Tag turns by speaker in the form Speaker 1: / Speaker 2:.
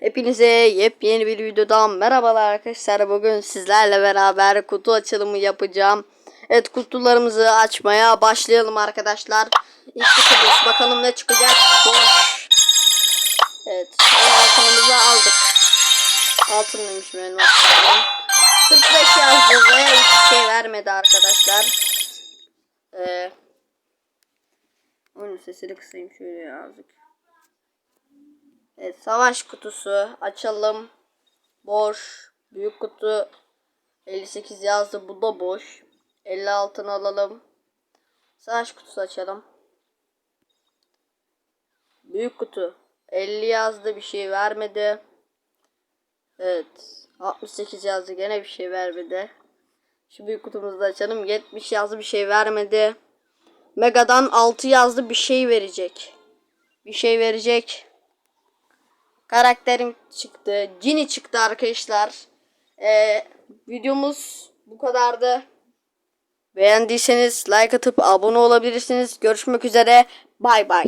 Speaker 1: Hepinize yepyeni bir videodan merhabalar arkadaşlar. Bugün sizlerle beraber kutu açılımı yapacağım. Evet kutularımızı açmaya başlayalım arkadaşlar. İlk kutumuz bakalım ne çıkacak. Evet altınımızı aldık. Altın demiş benim altınım. 45 yazdı ve hiçbir şey vermedi arkadaşlar. Ee, oyunun sesini kısayım şöyle yazık. Evet, savaş kutusu açalım. Boş. Büyük kutu 58 yazdı. Bu da boş. 56'ını alalım. Savaş kutusu açalım. Büyük kutu 50 yazdı. Bir şey vermedi. Evet. 68 yazdı. Gene bir şey vermedi. Şu büyük kutumuzu da açalım. 70 yazdı. Bir şey vermedi. Mega'dan 6 yazdı. Bir şey verecek. Bir şey verecek karakterim çıktı. Cini çıktı arkadaşlar. Ee, videomuz bu kadardı. Beğendiyseniz like atıp abone olabilirsiniz. Görüşmek üzere. Bay bay.